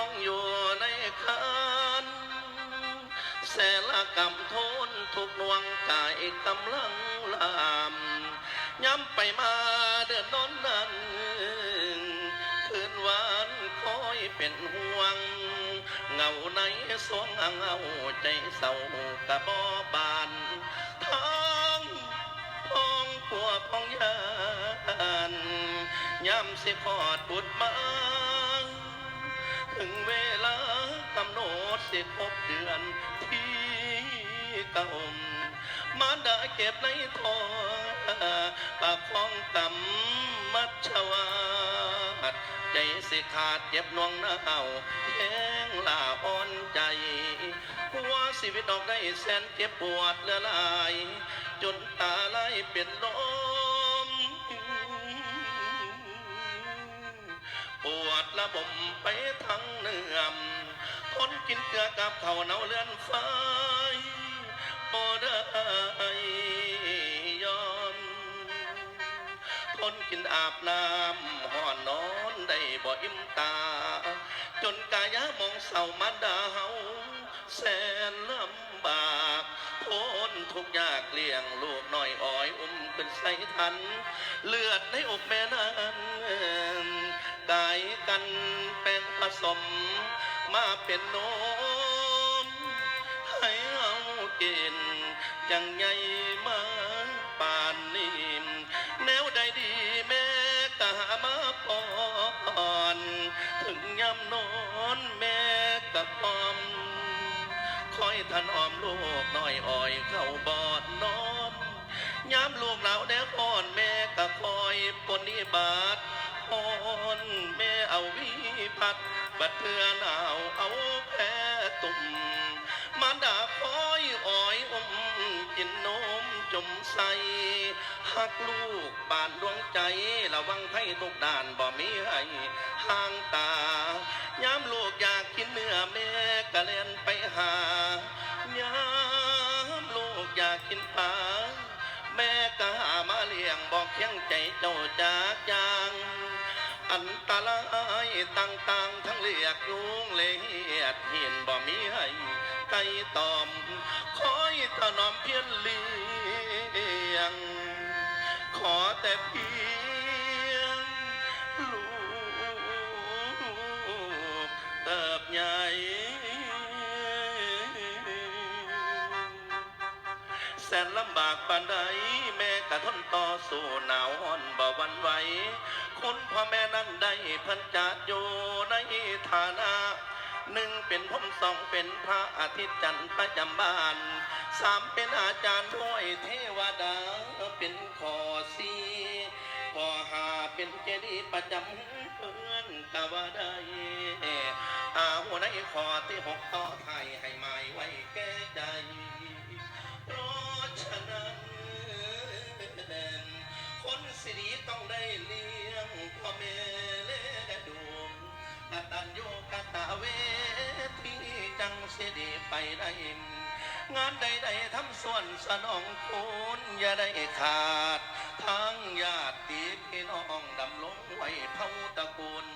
องอยู่ในคันแสละกำโทนทุกนวงกายกำลังลามย้ำไปมาเดือนนอนนั้นคืนวานคอยเป็นห่วง เงาในสวงเงาใจเศร้ากระบอบานทางพองปัวพองยานย้ำสิพอดบุดมา ดสิครบเดือนที่เก่ามารดาเก็บในทอปากฟองกำมัดชวาดใจสิขาดเจ็บนวงหนาวแห้งลาอ่อนใจหัวชีวิตออกได้แสนเจ็บปวดเลือลาย จนตาไหลเป็นลมปวดระบมไปทั้งเนื้อ กินเกลือกับเขาเหนาเลื่อนไฟบ่ได้ยอมทนกินอาบน้ำห่อนนอนได้บ่อิ่มตา จนกายะมองเศร้ามาดาวแสนลำบากทนทุกยากเลี้ยงลูกน้อยอ้อยอุ้มขึ้นใสทัน เลือดในอกแม่นั้นกายกันแป้งผสม มาเป็นนมให้เอากินจังใหญ่มาป่านนี้แนวใดดีแม่ก็หามาปอนถึงยำนอนแม่ก็พร้อมคอยทันออมลูกน้อยอ้อยเข้าบอดนอนยามลูกเหล่าแดกอ่อนแม่ก็คอยปนนิบาตพอนแม่ เอาวิพัดบัดเพื่อหนาวเอาแพ้ตุ่มมารดาคอยอ้อยอมกินนมจมใสหักลูกบานดวงใจระวังให้ทุกด่านบ่มีให้ห่างตายามลูกอยากกินเนื้อแม่ก็เล่นไปหายามลูกอยากกินปลาแม่ก็หามาเลี้ยงบอกเคียงใจเจ้าจากจา อันตรายต่างๆ ทั้งเลียกยุงเลียดเห็นบ่มีให้ไก่ตอม คอยถนอมเพียนเลี้ยง ขอแต่เพียง ลูกเติบใหญ่แสนลำบากปานใดแม่กะทนต่อสู้หนาวอ่อนบ่หวันไหว คุณพ่อแม่นั้นได้พันจัดอยู่ในฐานะหนึ่งเป็นผมสองเป็นพระอาทิตย์จันทร์ประจำบ้านสามเป็นอาจารย์ด้วยเทวดาเป็นขอสีขอหาเป็นเจดีย์ประจำเพื่อนกะว่าได้อาหัวในขอที่หกต่อไทยให้หมายไว้ ไปได้งานใดๆทำส่วนสนองคุณอย่าได้ขาดทั้งญาติพี่น้องดำลงไว้เผ่าตระกูล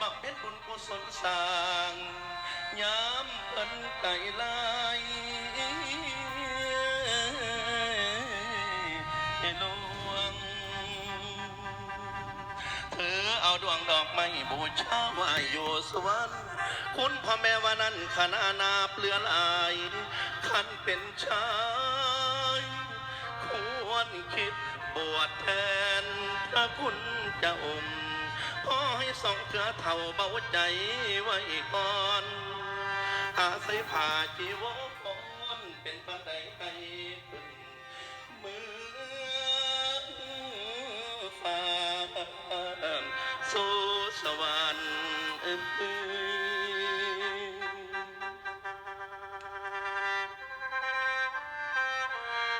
บำเพ็ญบุญกุศลสร้างยามเพิ่นไก่ลาย อเองดอกไม้บูชาไหวอยู่สวรรค์คุณพ่อแม่ว่านั้นขนานาเปลือลายคันเป็นชายควรคิดบวชแทนพระคุณเจ้าอมขอให้สองเถือเท่าเบาใจไว้ก่อนอาศัยผ่าจีวร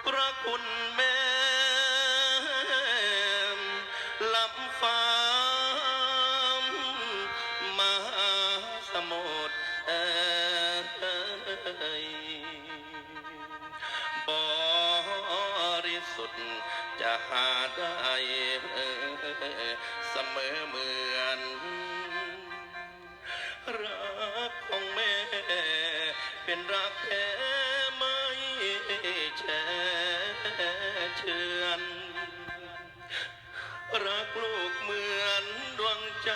พระคุณแม่ลำฟ้ามหาสมุทรเอ่ยบริสุทธิ์จะหาได้เสมอเหมือนรักของแม่เป็นรักแท้ รักลูกเหมือนดวงใจ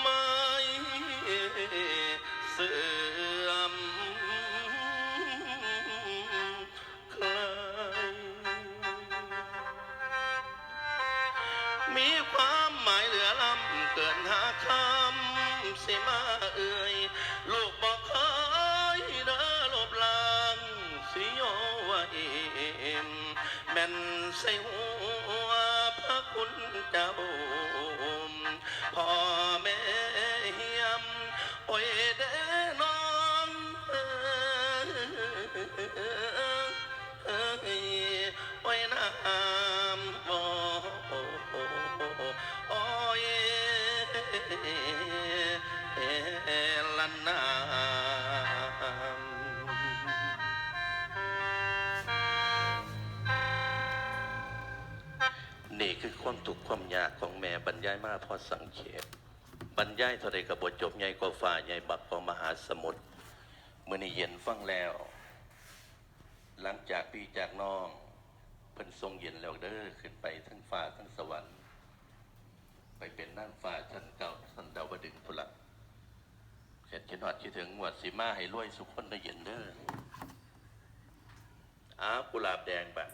ไม่เสื่อมคลายมีความหมายเหลือล้ำเกินหาคำสิมาเอ่ยลูกบอกเคยเด้อลบลางสิโยว่าเอ็มแม่นใส่หัวพระ คุณเจ้าพ่อแม่เฮียมโอ้ยเด้น้องเอ้ยโอ้ยน้ำโอ้โอ้ยลันน้ำ นี่คือความทุกข์ความยากของแม่บรรยายมาพอสังเขตบรรยายเท่าใดกับบทจบใหญ่กว่าฝ่าใหญ่บักกว่ามหาสมุทรเมื่อนี้เย็นฟังแล้ว หลังจากพี่จากน้องเพิ่นทรงเย็นแล้วเด้อขึ้นไปทั้งฟ้าทั้งสวรรค์ ไปเป็นนั่งฟ้าชั้นเก่าชั้นดาวดึงพุนละเสร็จคิดหอดคิดถึงหวดสีมาให้รวยสุขคนได้เย็นเด้ออ้ากุหลาบแดงแบบ